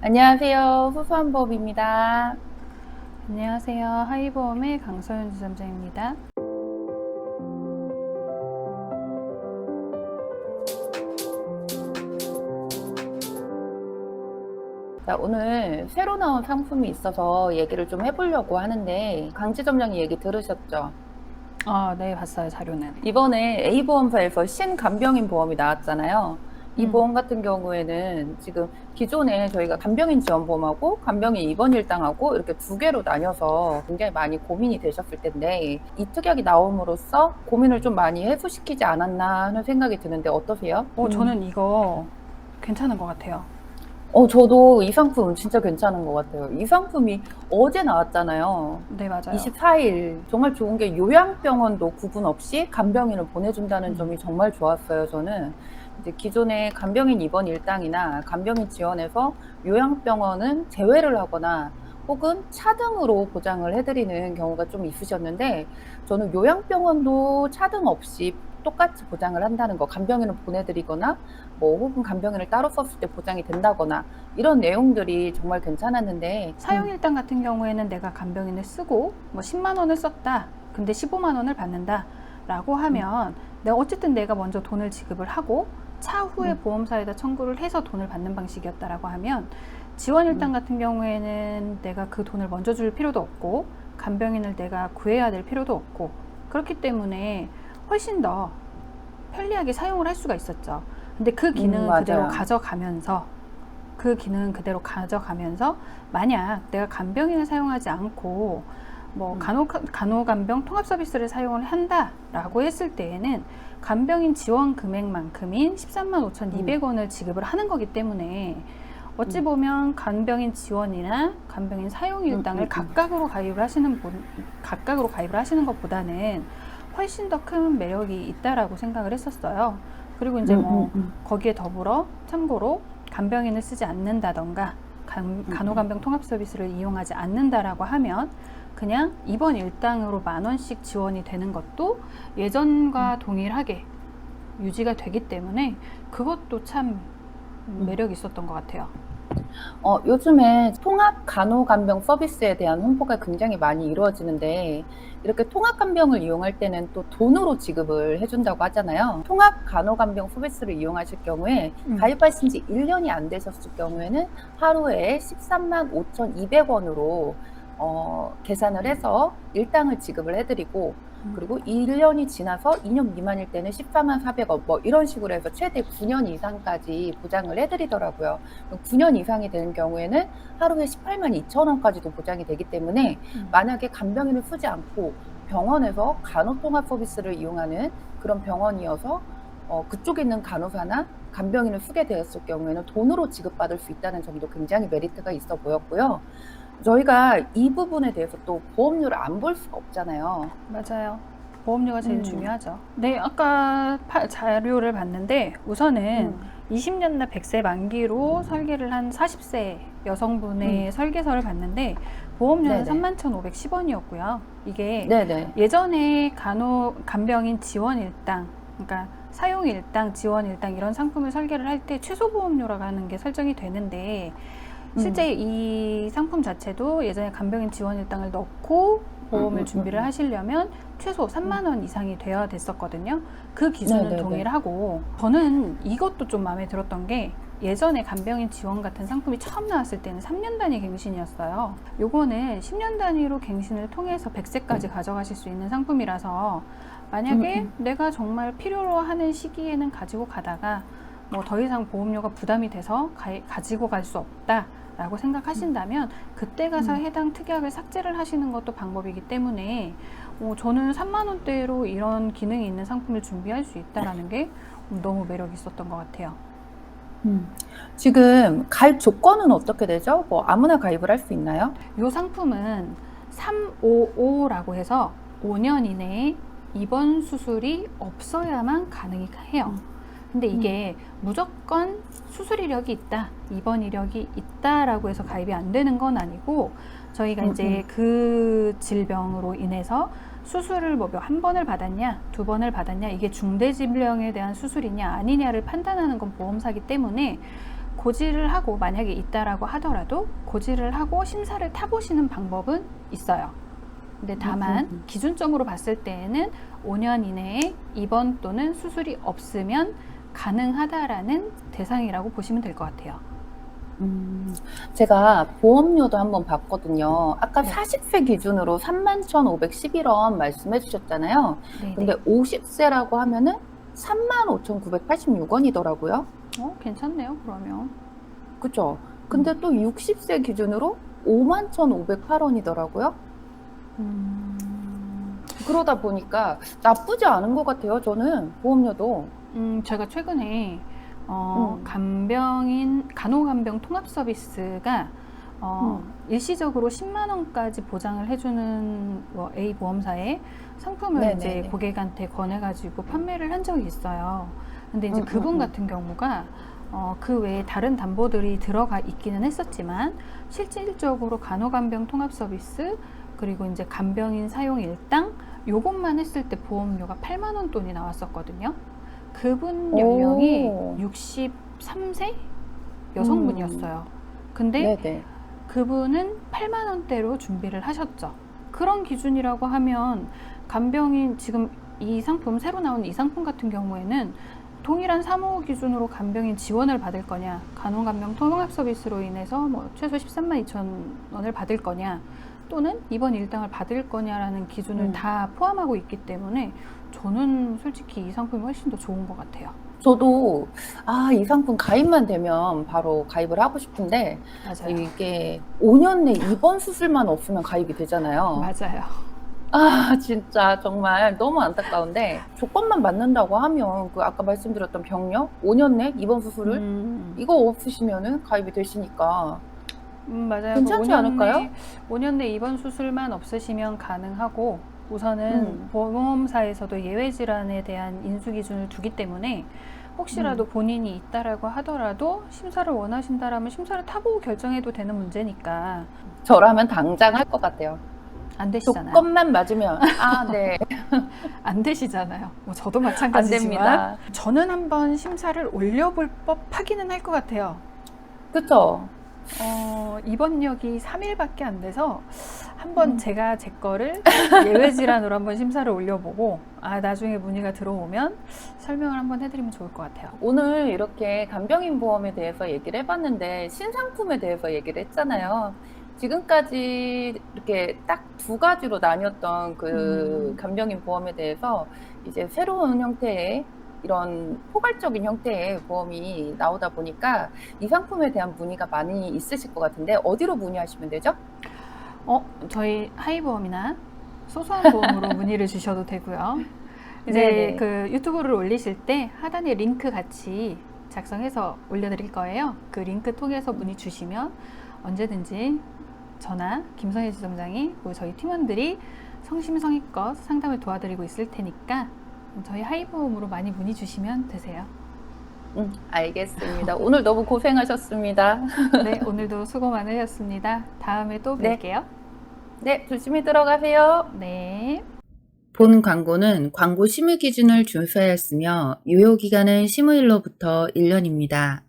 안녕하세요. 후수한법입니다. 안녕하세요. 하이보험의 강서연 주점장입니다. 자, 오늘 새로 나온 상품이 있어서 얘기를 좀 해보려고 하는데 강지 점장이 얘기 들으셨죠? 아, 네, 봤어요, 자료는. 이번에 A보험사에서 신간병인 보험이 나왔잖아요. 이 음. 보험 같은 경우에는 지금 기존에 저희가 간병인 지원보험하고 간병인 입원 일당하고 이렇게 두 개로 나뉘어서 굉장히 많이 고민이 되셨을 텐데 이 특약이 나옴으로써 고민을 좀 많이 해소시키지 않았나 하는 생각이 드는데 어떠세요? 어, 저는 이거 괜찮은 것 같아요. 어, 저도 이 상품 진짜 괜찮은 것 같아요. 이 상품이 어제 나왔잖아요. 네, 맞아요. 24일. 정말 좋은 게 요양병원도 구분 없이 간병인을 보내준다는 음. 점이 정말 좋았어요, 저는. 이제 기존의 간병인 입원 일당이나 간병인 지원에서 요양병원은 제외를 하거나 혹은 차등으로 보장을 해드리는 경우가 좀 있으셨는데 저는 요양병원도 차등 없이 똑같이 보장을 한다는 거 간병인을 보내드리거나 뭐 혹은 간병인을 따로 썼을 때 보장이 된다거나 이런 내용들이 정말 괜찮았는데 사용일당 같은 경우에는 내가 간병인을 쓰고 뭐 10만 원을 썼다. 근데 15만 원을 받는다. 라고 하면 내가 어쨌든 내가 먼저 돈을 지급을 하고 차후에 음. 보험사에다 청구를 해서 돈을 받는 방식이었다라고 하면 지원일당 음. 같은 경우에는 내가 그 돈을 먼저 줄 필요도 없고 간병인을 내가 구해야 될 필요도 없고 그렇기 때문에 훨씬 더 편리하게 사용을 할 수가 있었죠. 근데 그 기능은 음. 그대로 가져가면서 그 기능은 그대로 가져가면서 만약 내가 간병인을 사용하지 않고 뭐 음. 간호 간호간병 통합 서비스를 사용을 한다라고 했을 때에는 간병인 지원 금액만큼인 13만 5,200원을 지급을 하는 거기 때문에 어찌 음. 보면 간병인 지원이나 간병인 사용 일당을 음, 음, 음. 각각으로 가입을 하시는 분 각각으로 가입을 하시는 것보다는 훨씬 더 큰 매력이 있다라고 생각을 했었어요. 그리고 이제 음, 뭐 음, 음. 거기에 더불어 참고로 간병인을 쓰지 않는다던가 간, 음, 간호간병 통합 서비스를 이용하지 않는다라고 하면 그냥 입원 일당으로 만 원씩 지원이 되는 것도 예전과 음. 동일하게 유지가 되기 때문에 그것도 참 음. 매력 있었던 것 같아요. 어, 요즘에 통합 간호간병 서비스에 대한 홍보가 굉장히 많이 이루어지는데 이렇게 통합 간병을 이용할 때는 또 돈으로 지급을 해준다고 하잖아요. 통합 간호간병 서비스를 이용하실 경우에 음. 가입하신 지 1년이 안 되셨을 경우에는 하루에 13만 5,200원으로 어, 계산을 해서 일당을 지급을 해드리고 음. 그리고 1년이 지나서 2년 미만일 때는 14만 400원 뭐 이런 식으로 해서 최대 9년 이상까지 보장을 해드리더라고요. 9년 이상이 되는 경우에는 하루에 18만 2천 원까지도 보장이 되기 때문에 음. 만약에 간병인을 쓰지 않고 병원에서 간호통합 서비스를 이용하는 그런 병원이어서 어, 그쪽에 있는 간호사나 간병인을 쓰게 되었을 경우에는 돈으로 지급받을 수 있다는 점도 굉장히 메리트가 있어 보였고요. 저희가 이 부분에 대해서 또 보험료를 안 볼 수가 없잖아요. 맞아요. 보험료가 제일 음. 중요하죠. 네, 아까 파- 자료를 봤는데 우선은 음. 20년대 100세 만기로 설계를 한 40세 여성분의 설계서를 봤는데 보험료는 음. 네네. 31,510원이었고요. 이게 네네. 예전에 간호 간병인 지원 일당, 그러니까 사용 일당, 지원 일당 이런 상품을 설계를 할 때 최소 보험료라고 하는 게 설정이 되는데 실제 이 상품 자체도 예전에 간병인 지원 일당을 넣고 보험을 음, 음, 준비를 음. 하시려면 최소 3만 원 이상이 되어야 됐었거든요. 그 기준은 네네네. 동일하고 저는 이것도 좀 마음에 들었던 게 예전에 간병인 지원 같은 상품이 처음 나왔을 때는 3년 단위 갱신이었어요. 요거는 10년 단위로 갱신을 통해서 100세까지 가져가실 수 있는 상품이라서 만약에 음, 내가 정말 필요로 하는 시기에는 가지고 가다가 뭐 더 이상 보험료가 부담이 돼서 가, 지고 갈 수 없다 라고 생각하신다면 그때 가서 음. 해당 특약을 삭제를 하시는 것도 방법이기 때문에 어, 저는 3만 원대로 이런 기능이 있는 상품을 준비할 수 있다라는 게 너무 매력 있었던 것 같아요. 음. 지금 가입 조건은 어떻게 되죠? 뭐 아무나 가입을 할 수 있나요? 이 상품은 355라고 해서 5년 이내에 입원 수술이 없어야만 가능해요. 근데 이게 무조건 수술 이력이 있다, 입원 이력이 있다라고 해서 가입이 안 되는 건 아니고 저희가 음, 이제 그 질병으로 인해서 수술을 뭐 한 번을 받았냐, 두 번을 받았냐, 이게 중대 질병에 대한 수술이냐 아니냐를 판단하는 건 보험사기 때문에 고지를 하고 만약에 있다라고 하더라도 고지를 하고 심사를 타보시는 방법은 있어요. 근데 다만 음, 음. 기준점으로 봤을 때에는 5년 이내에 입원 또는 수술이 없으면 가능하다라는 대상이라고 보시면 될 것 같아요. 음, 제가 보험료도 한번 봤거든요. 아까 네. 40세 기준으로 31,511원 말씀해 주셨잖아요. 네, 근데 50세라고 하면은 35,986원이더라고요. 어, 괜찮네요. 그러면 그죠? 근데 또 60세 기준으로 51,508원이더라고요. 음, 그러다 보니까 나쁘지 않은 것 같아요. 저는 보험료도. 음, 제가 최근에 어, 음. 간병인 간호간병 통합 서비스가 어, 음. 일시적으로 10만 원까지 보장을 해주는 뭐 A 보험사에 상품을 네네네. 이제 고객한테 권해가지고 판매를 한 적이 있어요. 근데 이제 음, 그분 음, 음. 같은 경우가 어, 그 외에 다른 담보들이 들어가 있기는 했었지만 실질적으로 간호간병 통합 서비스 그리고 이제 간병인 사용 일당 요것만 했을 때 보험료가 8만 원 돈이 나왔었거든요. 그분 연령이 오. 63세 여성분이었어요. 근데 네네. 그분은 8만 원대로 준비를 하셨죠. 그런 기준이라고 하면 간병인 지금 이 상품 새로 나온 이 상품 같은 경우에는 동일한 사무 기준으로 간병인 지원을 받을 거냐, 간호간병 통합 서비스로 인해서 뭐 최소 13만 2천 원을 받을 거냐, 또는 입원 일당을 받을 거냐라는 기준을 음. 다 포함하고 있기 때문에 저는 솔직히 이 상품이 훨씬 더 좋은 것 같아요. 저도 아, 이 상품 가입만 되면 바로 가입을 하고 싶은데 맞아요. 이게 5년 내 입원 수술만 없으면 가입이 되잖아요. 맞아요. 아, 진짜 정말 너무 안타까운데 조건만 맞는다고 하면 그 아까 말씀드렸던 병력 5년 내 입원 수술을 음. 이거 없으시면은 가입이 되시니까 음, 맞아요. 괜찮지 그 5년 않을까요? 내, 5년 내 입원 수술만 없으시면 가능하고 우선은 음. 보험사에서도 예외 질환에 대한 인수 기준을 두기 때문에 혹시라도 음. 본인이 있다라고 하더라도 심사를 원하신다라면 심사를 타보고 결정해도 되는 문제니까 저라면 당장 할 것 같아요. 안 되시잖아요. 조건만 맞으면 아, 네. 안 되시잖아요. 뭐 저도 마찬가지지만 됩니다. 저는 한번 심사를 올려볼 법하기는 할 것 같아요. 그쵸? 어, 입원력이 3일밖에 안 돼서 한번 음. 제가 제 거를 예외 질환으로 한번 심사를 올려보고 아 나중에 문의가 들어오면 설명을 한번 해드리면 좋을 것 같아요. 오늘 이렇게 간병인 보험에 대해서 얘기를 해봤는데 신상품에 대해서 얘기를 했잖아요. 지금까지 이렇게 딱 두 가지로 나뉘었던 그 음. 간병인 보험에 대해서 이제 새로운 형태의 이런 포괄적인 형태의 보험이 나오다 보니까 이 상품에 대한 문의가 많이 있으실 것 같은데 어디로 문의하시면 되죠? 어 저희 하이보험이나 소소한 보험으로 문의를 주셔도 되고요. 이제 네네. 그 유튜브를 올리실 때 하단에 링크 같이 작성해서 올려드릴 거예요. 그 링크 통해서 문의 주시면 언제든지 저나 김성혜 지점장이 그리고 저희 팀원들이 성심성의껏 상담을 도와드리고 있을 테니까 저희 하이보험으로 많이 문의 주시면 되세요. 음, 알겠습니다. 오늘 너무 고생하셨습니다. 네, 오늘도 수고 많으셨습니다. 다음에 또 네. 뵐게요. 네, 조심히 들어가세요. 네. 본 광고는 광고 심의 기준을 준수하였으며 유효 기간은 심의일로부터 1년입니다.